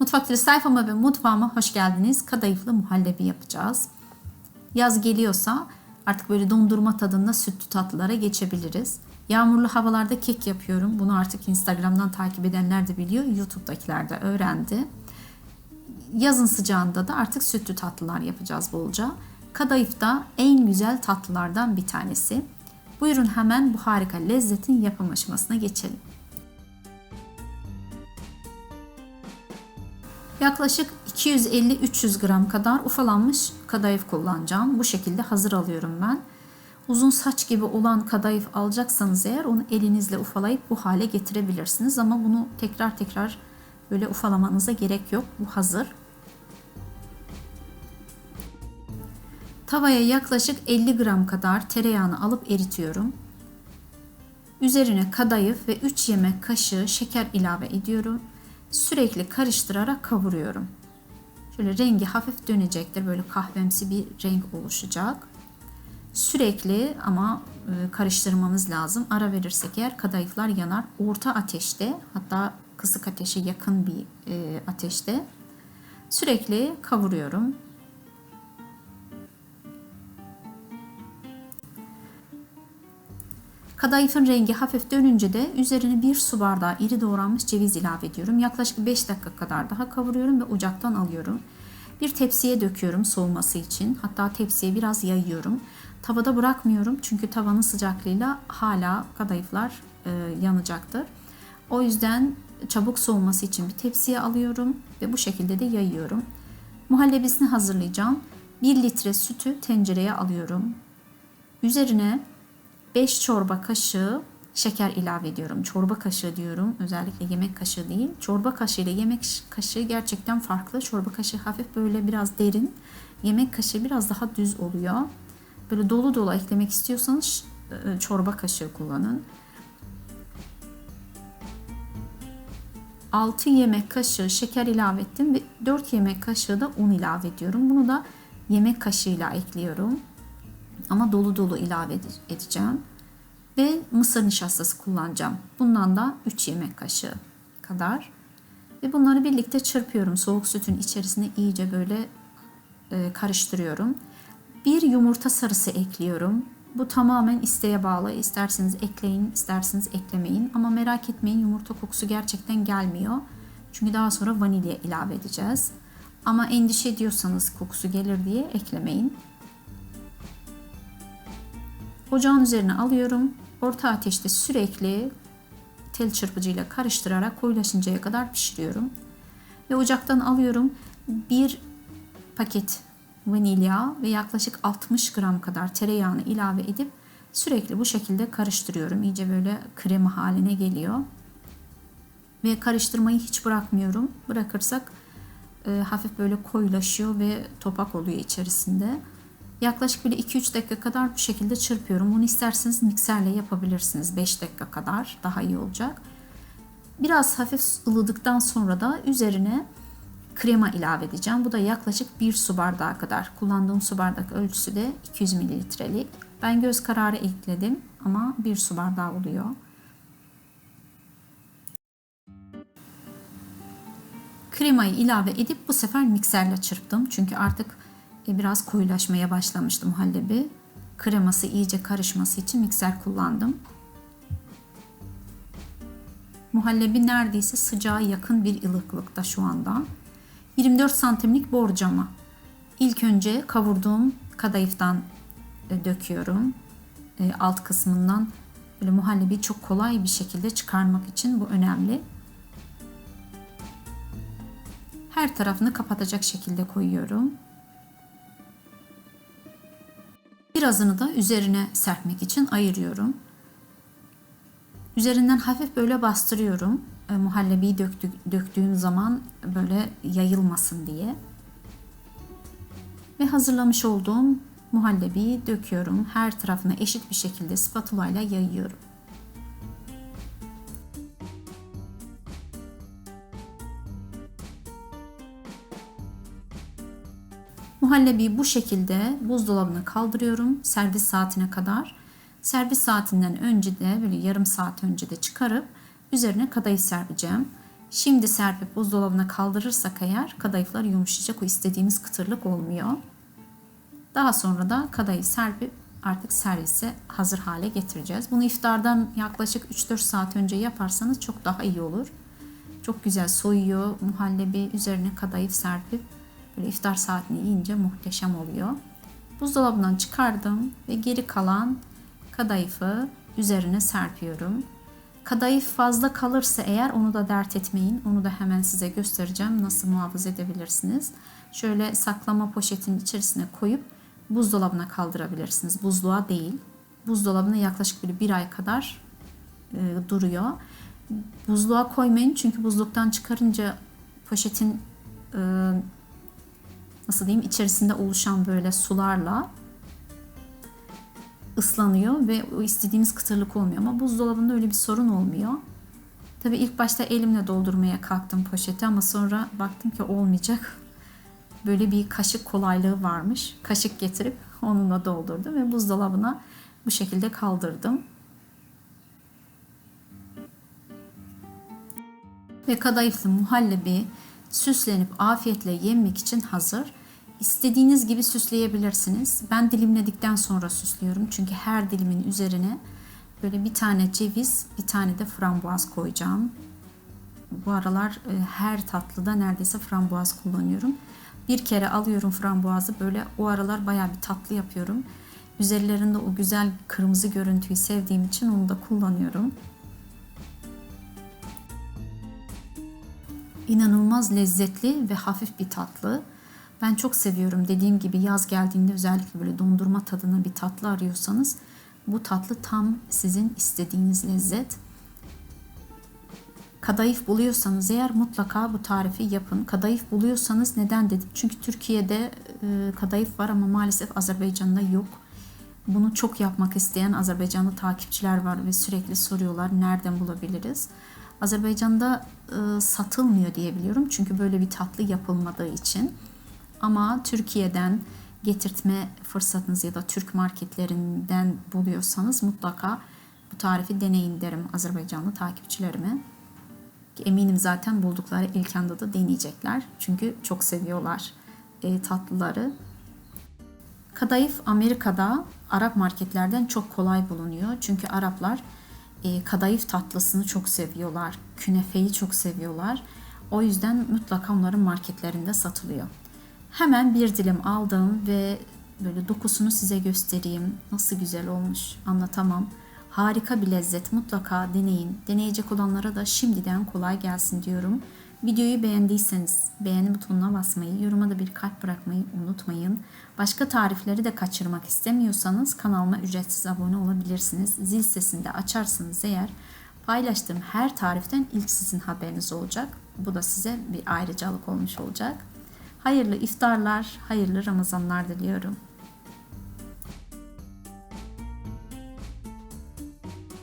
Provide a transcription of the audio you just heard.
Mutfak Dili sayfama ve mutfağıma hoş geldiniz. Kadayıflı muhallebi yapacağız. Yaz geliyorsa artık böyle dondurma tadında sütlü tatlılara geçebiliriz. Yağmurlu havalarda kek yapıyorum. Bunu artık Instagram'dan takip edenler de biliyor. YouTube'dakiler de öğrendi. Yazın sıcağında da artık sütlü tatlılar yapacağız bolca. Kadayıf da en güzel tatlılardan bir tanesi. Buyurun hemen bu harika lezzetin yapım aşamasına geçelim. Yaklaşık 250-300 gram kadar ufalanmış kadayıf kullanacağım. Bu şekilde hazır alıyorum ben. Uzun saç gibi olan kadayıf alacaksanız eğer onu elinizle ufalayıp bu hale getirebilirsiniz. Ama bunu tekrar tekrar böyle ufalamanıza gerek yok. Bu hazır. Tavaya yaklaşık 50 gram kadar tereyağını alıp eritiyorum. Üzerine kadayıf ve 3 yemek kaşığı şeker ilave ediyorum. Sürekli karıştırarak kavuruyorum. Şöyle rengi hafif dönecektir. Böyle kahvemsi bir renk oluşacak. Sürekli ama e, karıştırmamız lazım. Ara verirsek eğer kadayıflar yanar. Orta ateşte hatta kısık ateşe yakın bir e, ateşte sürekli kavuruyorum. Kadayıfın rengi hafif dönünce de üzerine bir su bardağı iri doğranmış ceviz ilave ediyorum. Yaklaşık 5 dakika kadar daha kavuruyorum ve ocaktan alıyorum. Bir tepsiye döküyorum soğuması için. Hatta tepsiye biraz yayıyorum. Tavada bırakmıyorum çünkü tavanın sıcaklığıyla hala kadayıflar e, yanacaktır. O yüzden çabuk soğuması için bir tepsiye alıyorum ve bu şekilde de yayıyorum. Muhallebisini hazırlayacağım. 1 litre sütü tencereye alıyorum. Üzerine 5 çorba kaşığı şeker ilave ediyorum. Çorba kaşığı diyorum. Özellikle yemek kaşığı değil. Çorba kaşığı ile yemek kaşığı gerçekten farklı. Çorba kaşığı hafif böyle biraz derin. Yemek kaşığı biraz daha düz oluyor. Böyle dolu dolu eklemek istiyorsanız e, çorba kaşığı kullanın. 6 yemek kaşığı şeker ilave ettim ve 4 yemek kaşığı da un ilave ediyorum. Bunu da yemek kaşığıyla ekliyorum. Ama dolu dolu ilave edeceğim. Ve mısır nişastası kullanacağım. Bundan da 3 yemek kaşığı kadar. Ve bunları birlikte çırpıyorum. Soğuk sütün içerisine iyice böyle e, karıştırıyorum. Bir yumurta sarısı ekliyorum. Bu tamamen isteğe bağlı. İsterseniz ekleyin, isterseniz eklemeyin. Ama merak etmeyin yumurta kokusu gerçekten gelmiyor. Çünkü daha sonra vanilya ilave edeceğiz. Ama endişe ediyorsanız kokusu gelir diye eklemeyin. Ocağın üzerine alıyorum. Orta ateşte sürekli tel çırpıcıyla karıştırarak koyulaşıncaya kadar pişiriyorum. Ve ocaktan alıyorum. Bir paket vanilya ve yaklaşık 60 gram kadar tereyağını ilave edip sürekli bu şekilde karıştırıyorum. İyice böyle krema haline geliyor. Ve karıştırmayı hiç bırakmıyorum. Bırakırsak e, hafif böyle koyulaşıyor ve topak oluyor içerisinde. Yaklaşık böyle 2-3 dakika kadar bu şekilde çırpıyorum. Bunu isterseniz mikserle yapabilirsiniz. 5 dakika kadar daha iyi olacak. Biraz hafif ılıdıktan sonra da üzerine krema ilave edeceğim. Bu da yaklaşık 1 su bardağı kadar. Kullandığım su bardak ölçüsü de 200 mililitrelik. Ben göz kararı ekledim ama 1 su bardağı oluyor. Kremayı ilave edip bu sefer mikserle çırptım. Çünkü artık biraz koyulaşmaya başlamıştı muhallebi. Kreması iyice karışması için mikser kullandım. Muhallebi neredeyse sıcağa yakın bir ılıklıkta şu anda. 24 santimlik borcama. İlk önce kavurduğum kadayıftan e, döküyorum. E, alt kısmından böyle muhallebi çok kolay bir şekilde çıkarmak için bu önemli. Her tarafını kapatacak şekilde koyuyorum. Birazını da üzerine serpmek için ayırıyorum. Üzerinden hafif böyle bastırıyorum. E, muhallebiyi döktü, döktüğüm zaman böyle yayılmasın diye. Ve hazırlamış olduğum muhallebiyi döküyorum. Her tarafına eşit bir şekilde spatula ile yayıyorum. Muhallebiyi bu şekilde buzdolabına kaldırıyorum servis saatine kadar. Servis saatinden önce de böyle yarım saat önce de çıkarıp üzerine kadayıf serpeceğim. Şimdi serpip buzdolabına kaldırırsak eğer kadayıflar yumuşayacak. O istediğimiz kıtırlık olmuyor. Daha sonra da kadayıf serpip artık servise hazır hale getireceğiz. Bunu iftardan yaklaşık 3-4 saat önce yaparsanız çok daha iyi olur. Çok güzel soyuyor. Muhallebi üzerine kadayıf serpip böyle iftar saatini yiyince muhteşem oluyor. Buzdolabından çıkardım ve geri kalan kadayıfı üzerine serpiyorum. Kadayıf fazla kalırsa eğer onu da dert etmeyin. Onu da hemen size göstereceğim nasıl muhafaza edebilirsiniz. Şöyle saklama poşetinin içerisine koyup buzdolabına kaldırabilirsiniz. Buzluğa değil. Buzdolabına yaklaşık bir, bir ay kadar e, duruyor. Buzluğa koymayın çünkü buzluktan çıkarınca poşetin e, nasıl diyeyim içerisinde oluşan böyle sularla ıslanıyor ve o istediğimiz kıtırlık olmuyor ama buzdolabında öyle bir sorun olmuyor. Tabii ilk başta elimle doldurmaya kalktım poşeti ama sonra baktım ki olmayacak. Böyle bir kaşık kolaylığı varmış. Kaşık getirip onunla doldurdum ve buzdolabına bu şekilde kaldırdım. Ve kadayıflı muhallebi süslenip afiyetle yenmek için hazır. İstediğiniz gibi süsleyebilirsiniz. Ben dilimledikten sonra süslüyorum. Çünkü her dilimin üzerine böyle bir tane ceviz, bir tane de frambuaz koyacağım. Bu aralar e, her tatlıda neredeyse frambuaz kullanıyorum. Bir kere alıyorum frambuazı böyle o aralar baya bir tatlı yapıyorum. Üzerlerinde o güzel kırmızı görüntüyü sevdiğim için onu da kullanıyorum. İnanılmaz lezzetli ve hafif bir tatlı. Ben çok seviyorum. Dediğim gibi yaz geldiğinde özellikle böyle dondurma tadına bir tatlı arıyorsanız bu tatlı tam sizin istediğiniz lezzet. Kadayıf buluyorsanız eğer mutlaka bu tarifi yapın. Kadayıf buluyorsanız neden dedim? Çünkü Türkiye'de e, kadayıf var ama maalesef Azerbaycan'da yok. Bunu çok yapmak isteyen Azerbaycanlı takipçiler var ve sürekli soruyorlar nereden bulabiliriz. Azerbaycan'da e, satılmıyor diye biliyorum. Çünkü böyle bir tatlı yapılmadığı için. Ama Türkiye'den getirtme fırsatınız ya da Türk marketlerinden buluyorsanız mutlaka bu tarifi deneyin derim Azerbaycanlı takipçilerime. Eminim zaten buldukları ilk anda da deneyecekler. Çünkü çok seviyorlar e, tatlıları. Kadayıf Amerika'da Arap marketlerden çok kolay bulunuyor. Çünkü Araplar e, kadayıf tatlısını çok seviyorlar. Künefeyi çok seviyorlar. O yüzden mutlaka onların marketlerinde satılıyor. Hemen bir dilim aldım ve böyle dokusunu size göstereyim. Nasıl güzel olmuş anlatamam. Harika bir lezzet mutlaka deneyin. Deneyecek olanlara da şimdiden kolay gelsin diyorum. Videoyu beğendiyseniz beğeni butonuna basmayı, yoruma da bir kalp bırakmayı unutmayın. Başka tarifleri de kaçırmak istemiyorsanız kanalıma ücretsiz abone olabilirsiniz. Zil sesini de açarsanız eğer paylaştığım her tariften ilk sizin haberiniz olacak. Bu da size bir ayrıcalık olmuş olacak. Hayırlı iftarlar, hayırlı Ramazanlar diliyorum.